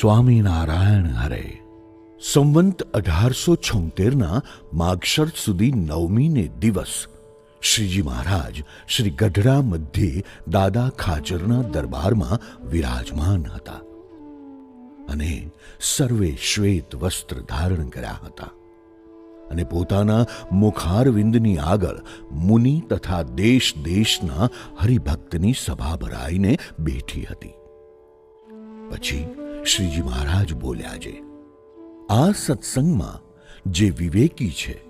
સ્વામિનારાયણ હરે. સંવંત અઢારસો છોતેરના માગશર સુધી નવમીને દિવસ. શ્રીજી મહારાજ શ્રી ગઢડા મધ્યે દાદા ખાચરના દરબારમાં વિરાજમાન હતા અને સર્વે શ્વેત વસ્ત્ર ધારણ કર્યા હતા અને પોતાના મુખારવિંદની આગળ મુનિ તથા દેશ દેશના હરિભક્તની સભા ભરાઈને બેઠી હતી. પછી શ્રીજી મહારાજ બોલ્યા છે, આ સત્સંગમાં જે વિવેકી છે,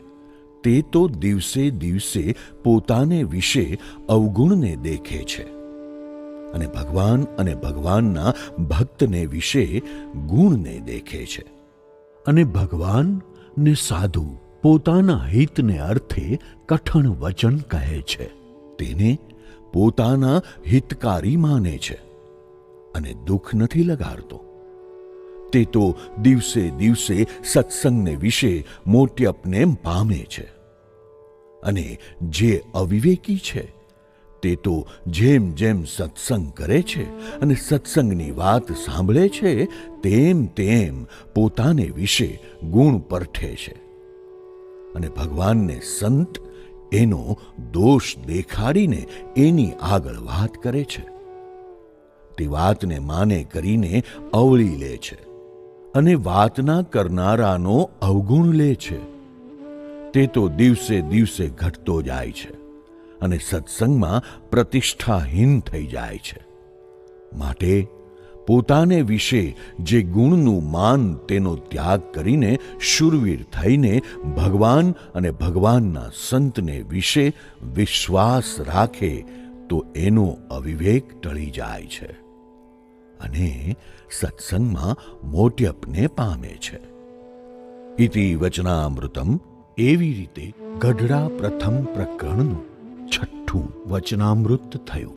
તે તો દિવસે દિવસે પોતાને વિશે અવગુણને દેખે છે. અને ભગવાન અને ભગવાનના ભક્તને વિશે ગુણને દેખે છે. અને ભગવાન ને સાધુ પોતાના હિતને અર્થે કઠણ વચન કહે છે. તેને પોતાના હિતકારી માને છે અને દુઃખ નથી લગાડતો. તે તો દિવસે દિવસે સત્સંગને વિશે મોટ્યપને પામે છે. અને જે અવિવેકી છે, તે તો જેમ જેમ સત્સંગ કરે છે અને સત્સંગની વાત સાંભળે છે, તેમ તેમ પોતાને વિશે ગુણ પરઠે છે. અને ભગવાનને સંત એનો દોષ દેખાડીને એની આગળ વાત કરે છે. તે વાતને માને કરીને અવળી લે છે. અને વાતના કરનારાનો અવગુણ લે છે. તે તો દિવસે દિવસે ઘટતો જાય છે અને સત્સંગમાં પ્રતિષ્ઠાહીન થઈ જાય છે. માટે પોતાને વિશે જે ગુણનું માન તેનો ત્યાગ કરીને શૂરવીર થઈને ભગવાન અને ભગવાનના સંતને વિશે વિશ્વાસ રાખે તો એનો અવિવેક ટળી જાય છે. અને સત્સંગમાં મોટ્યપને પામે છે. ઇતિ વચનામૃતમ એવી રીતે ગઢડા પ્રથમ પ્રકરણનું છઠ્ઠું વચનામૃત થયું.